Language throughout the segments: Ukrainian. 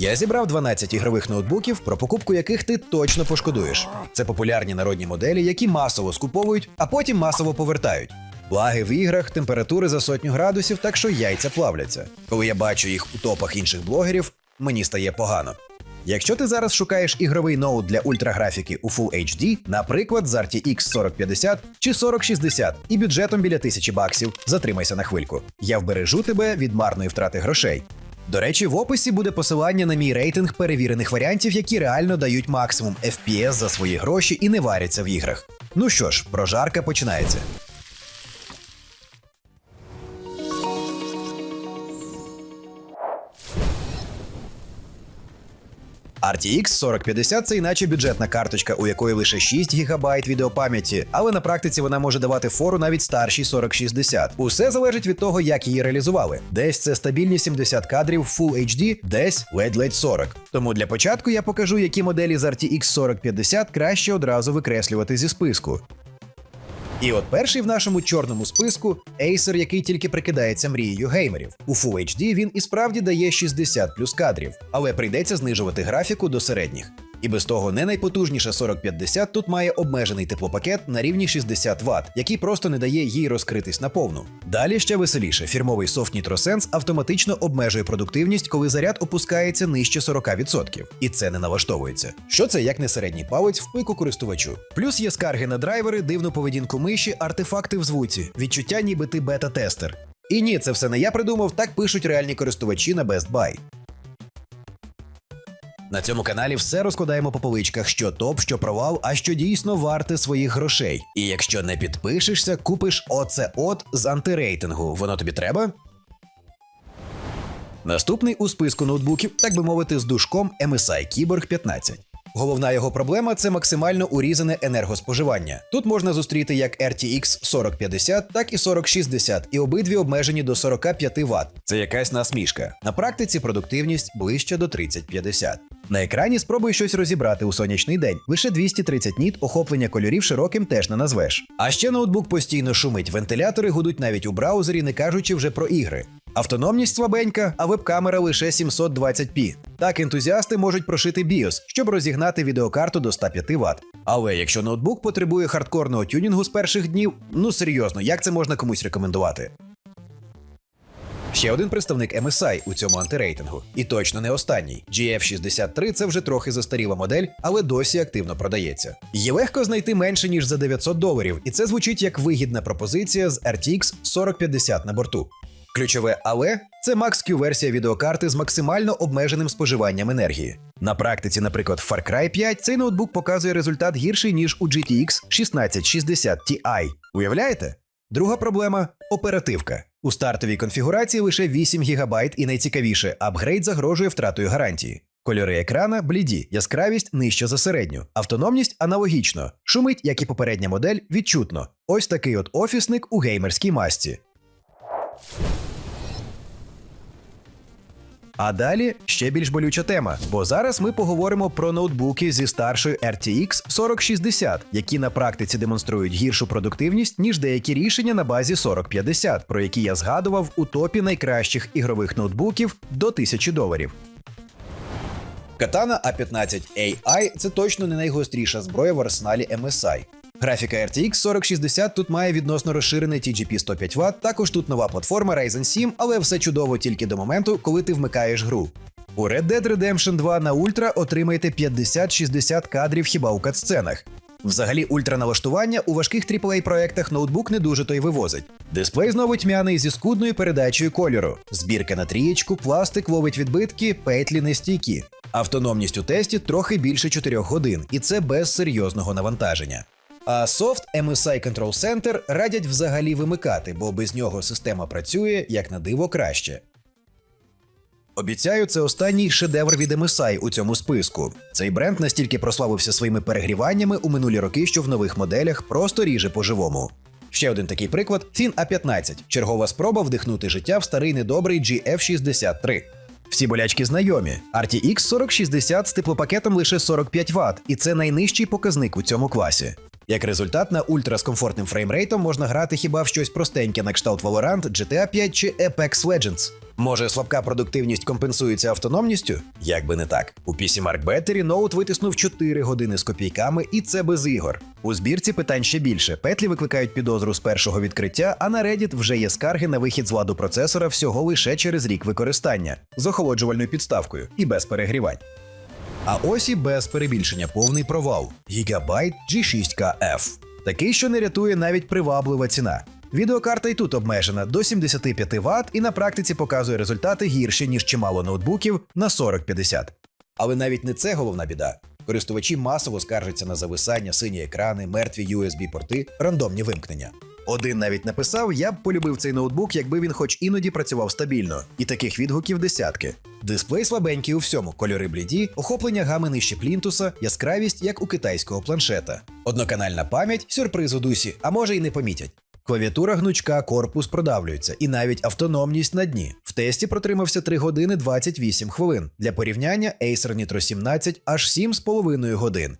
Я зібрав 12 ігрових ноутбуків, про покупку яких ти точно пошкодуєш. Це популярні народні моделі, які масово скуповують, а потім масово повертають. Благи в іграх, температури за сотню градусів, так що яйця плавляться. Коли я бачу їх у топах інших блогерів, мені стає погано. Якщо ти зараз шукаєш ігровий ноут для ультраграфіки у Full HD, наприклад, з RTX 4050 чи 4060 і бюджетом біля 1000 баксів, затримайся на хвильку. Я вбережу тебе від марної втрати грошей. До речі, в описі буде посилання на мій рейтинг перевірених варіантів, які реально дають максимум FPS за свої гроші і не варяться в іграх. Ну що ж, прожарка починається. RTX 4050 це іначе бюджетна карточка, у якої лише 6 ГБ відеопам'яті, але на практиці вона може давати фору навіть старшій 4060. Усе залежить від того, як її реалізували. Десь це стабільні 70 кадрів Full HD, десь ледь-ледь 40. Тому для початку я покажу, які моделі з RTX 4050 краще одразу викреслювати зі списку. І от перший в нашому чорному списку Acer, який тільки прикидається мрією геймерів. У Full HD він і справді дає 60 плюс кадрів, але прийдеться знижувати графіку до середніх. І без того не найпотужніша 4050 тут має обмежений теплопакет на рівні 60 Вт, який просто не дає їй розкритись наповну. Далі ще веселіше, фірмовий Soft NitroSense автоматично обмежує продуктивність, коли заряд опускається нижче 40%. І це не налаштовується. Що це як не середній палець в пику користувачу? Плюс є скарги на драйвери, дивну поведінку миші, артефакти в звуці, відчуття, ніби ти бета-тестер. І ні, це все не я придумав, так пишуть реальні користувачі на Best Buy. На цьому каналі все розкладаємо по поличках, що топ, що провал, а що дійсно варте своїх грошей. І якщо не підпишешся, купиш оце от з антирейтингу. Воно тобі треба? Наступний у списку ноутбуків, так би мовити, з душком MSI Keyboard 15. Головна його проблема це максимально урізане енергоспоживання. Тут можна зустріти як RTX 4050, так і 4060, і обидві обмежені до 45 Вт. Це якась насмішка. На практиці продуктивність ближче до 3050. На екрані спробуй щось розібрати у сонячний день. Лише 230 ніт охоплення кольорів широким теж не назвеш. А ще ноутбук постійно шумить, вентилятори гудуть навіть у браузері, не кажучи вже про ігри. Автономність слабенька, а веб-камера лише 720p. Так ентузіасти можуть прошити BIOS, щоб розігнати відеокарту до 105 Вт. Але якщо ноутбук потребує хардкорного тюнінгу з перших днів, ну серйозно, як це можна комусь рекомендувати? Ще один представник MSI у цьому антирейтингу. І точно не останній. GF63 це вже трохи застаріла модель, але досі активно продається. Її легко знайти менше ніж за 900 доларів, і це звучить як вигідна пропозиція з RTX 4050 на борту. Ключове але це Max-Q версія відеокарти з максимально обмеженим споживанням енергії. На практиці, наприклад, в Far Cry 5 цей ноутбук показує результат гірший, ніж у GTX 1660 Ti. Уявляєте? Друга проблема оперативка. У стартовій конфігурації лише 8 ГБ і найцікавіше, апгрейд загрожує втратою гарантії. Кольори екрана бліді, яскравість нижча за середню, автономність аналогічно. Шумить, як і попередня модель, відчутно. Ось такий от офісник у геймерській масці. А далі ще більш болюча тема, бо зараз ми поговоримо про ноутбуки зі старшою RTX 4060, які на практиці демонструють гіршу продуктивність, ніж деякі рішення на базі 4050, про які я згадував у топі найкращих ігрових ноутбуків до 1000 доларів. Katana A15 AI це точно не найгостріша зброя в арсеналі MSI. Графіка RTX 4060 тут має відносно розширений TGP 105 Вт, також тут нова платформа Ryzen 7, але все чудово тільки до моменту, коли ти вмикаєш гру. У Red Dead Redemption 2 на Ультра отримаєте 50-60 кадрів хіба у катсценах. Взагалі, ультраналаштування у важких AAA проектах ноутбук не дуже то й вивозить. Дисплей знову тьмяний зі скудною передачею кольору. Збірка на трієчку, пластик ловить відбитки, петлі нестійкі. Автономність у тесті трохи більше 4 годин, і це без серйозного навантаження. А софт MSI Control Center радять взагалі вимикати, бо без нього система працює як на диво краще. Обіцяю, це останній шедевр від MSI у цьому списку. Цей бренд настільки прославився своїми перегріваннями у минулі роки, що в нових моделях просто ріже по-живому. Ще один такий приклад: Fin A15 чергова спроба вдихнути життя в старий недобрий GF63. Всі болячки знайомі. RTX 4060 з теплопакетом лише 45 Вт, і це найнижчий показник у цьому класі. Як результат, на ультра з комфортним фреймрейтом можна грати хіба в щось простеньке на кшталт Valorant, GTA 5 чи Apex Legends. Може, слабка продуктивність компенсується автономністю? Як би не так. У PC Mark Battery ноут витиснув 4 години з копійками, і це без ігор. У збірці питань ще більше. Петлі викликають підозру з першого відкриття, а на Reddit вже є скарги на вихід з ладу процесора всього лише через рік використання з охолоджувальною підставкою і без перегрівань. А ось і без перебільшення повний провал Gigabyte G6KF. Такий, що не рятує навіть приваблива ціна. Відеокарта і тут обмежена до 75 Вт і на практиці показує результати гірші, ніж чимало ноутбуків на 40-50. Але навіть не це головна біда. Користувачі масово скаржаться на зависання, сині екрани, мертві USB-порти, рандомні вимкнення. Один навіть написав: я б полюбив цей ноутбук, якби він хоч іноді працював стабільно, і таких відгуків десятки. Дисплей слабенький у всьому, кольори бліді, охоплення гами нижче плінтуса, яскравість, як у китайського планшета. Одноканальна пам'ять, сюрприз у дусі, а може й не помітять. Клавіатура гнучка, корпус продавлюється, і навіть автономність на дні. В тесті протримався 3 години 28 хвилин. Для порівняння Acer Nitro 17 аж 7,5 годин.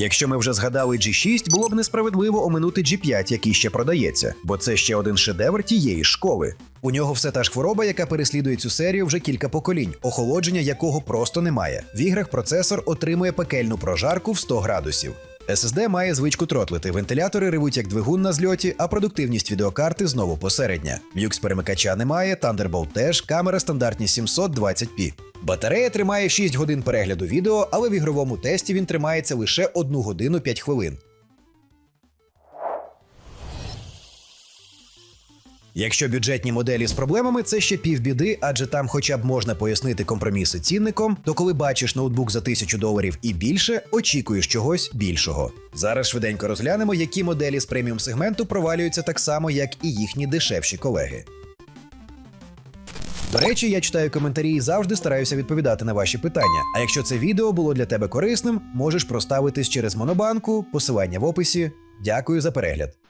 Якщо ми вже згадали G6, було б несправедливо оминути G5, який ще продається, бо це ще один шедевр тієї школи. У нього все та ж хвороба, яка переслідує цю серію вже кілька поколінь, охолодження якого просто немає. В іграх процесор отримує пекельну прожарку в 100 градусів. SSD має звичку тротлити, вентилятори ревуть як двигун на зльоті, а продуктивність відеокарти знову посередня. Люкс перемикача немає, Thunderbolt теж, камера стандартні 720p. Батарея тримає 6 годин перегляду відео, але в ігровому тесті він тримається лише 1 годину 5 хвилин. Якщо бюджетні моделі з проблемами, це ще півбіди, адже там хоча б можна пояснити компроміси цінником, то коли бачиш ноутбук за тисячу доларів і більше, очікуєш чогось більшого. Зараз швиденько розглянемо, які моделі з преміум сегменту провалюються так само, як і їхні дешевші колеги. До речі, я читаю коментарі і завжди стараюся відповідати на ваші питання. А якщо це відео було для тебе корисним, можеш проставитись через монобанку, посилання в описі. Дякую за перегляд.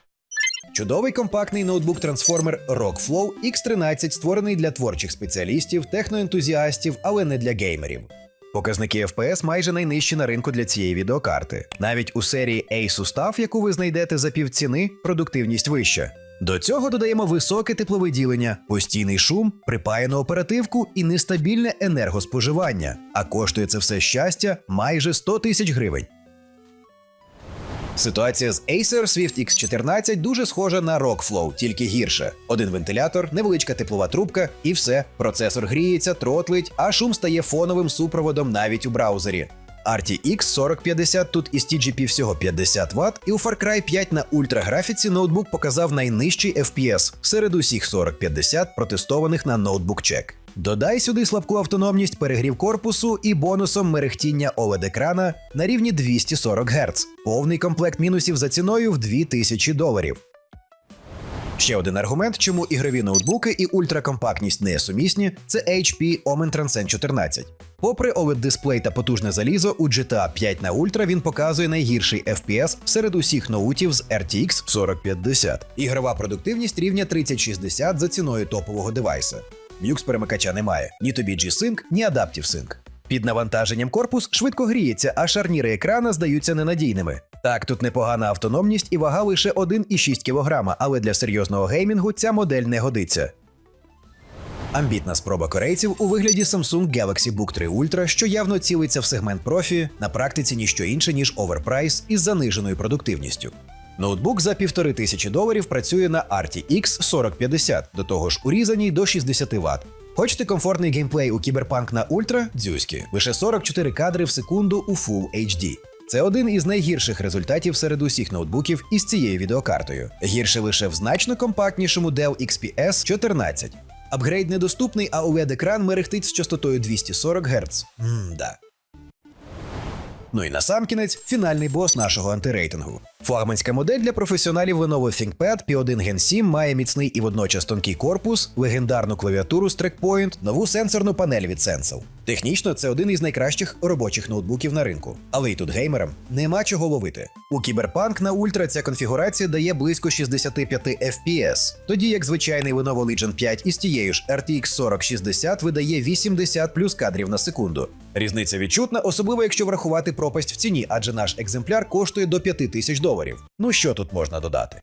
Чудовий компактний ноутбук-трансформер Rockflow X13 створений для творчих спеціалістів, техноентузіастів, але не для геймерів. Показники FPS майже найнижчі на ринку для цієї відеокарти. Навіть у серії Asus TUF, яку ви знайдете за півціни, продуктивність вища. До цього додаємо високе тепловиділення, постійний шум, припаяну оперативку і нестабільне енергоспоживання. А коштує це все щастя майже 100 тисяч гривень. Ситуація з Acer Swift X14 дуже схожа на Rockflow, тільки гірше. Один вентилятор, невеличка теплова трубка, і все. Процесор гріється, тротлить, а шум стає фоновим супроводом навіть у браузері. RTX 4050 тут із TGP всього 50 Вт, і у Far Cry 5 на ультраграфіці ноутбук показав найнижчий FPS серед усіх 4050 протестованих на Notebook Check. Додай сюди слабку автономність перегрів корпусу і бонусом мерехтіння oled екрана на рівні 240 Гц. Повний комплект мінусів за ціною в 2000 доларів. Ще один аргумент, чому ігрові ноутбуки і ультракомпактність не сумісні, це HP Omen Transcend 14. Попри oled дисплей та потужне залізо, у GTA 5 на Ultra він показує найгірший FPS серед усіх ноутів з RTX 4050. Ігрова продуктивність рівня 3060 за ціною топового девайса. Mux перемикача немає, ні тобі G-Sync, ні Adaptive Sync. Під навантаженням корпус швидко гріється, а шарніри екрана здаються ненадійними. Так, тут непогана автономність і вага лише 1,6 кг, але для серйозного геймінгу ця модель не годиться. Амбітна спроба корейців у вигляді Samsung Galaxy Book 3 Ultra, що явно цілиться в сегмент профі, на практиці ніщо інше, ніж оверпрайс із заниженою продуктивністю. Ноутбук за півтори тисячі доларів працює на RTX 4050, до того ж урізаній до 60 Вт. Хочете комфортний геймплей у Кіберпанк на Ультра? Дзюськи. Лише 44 кадри в секунду у Full HD. Це один із найгірших результатів серед усіх ноутбуків із цією відеокартою. Гірше лише в значно компактнішому Dell XPS 14. Апгрейд недоступний, а oled екран мерехтить з частотою 240 Гц. Мда. Ну і насамкінець фінальний бос нашого антирейтингу. Флагманська модель для професіоналів Lenovo ThinkPad P1 Gen 7 має міцний і водночас тонкий корпус, легендарну клавіатуру з TrackPoint, нову сенсорну панель від Sensel. Технічно це один із найкращих робочих ноутбуків на ринку. Але й тут геймерам нема чого ловити. У Cyberpunk на Ultra ця конфігурація дає близько 65 FPS, тоді як звичайний Lenovo Legion 5 із тією ж RTX 4060 видає 80 плюс кадрів на секунду. Різниця відчутна, особливо якщо врахувати пропасть в ціні, адже наш екземпляр коштує до 5000 доларів. Ну що тут можна додати?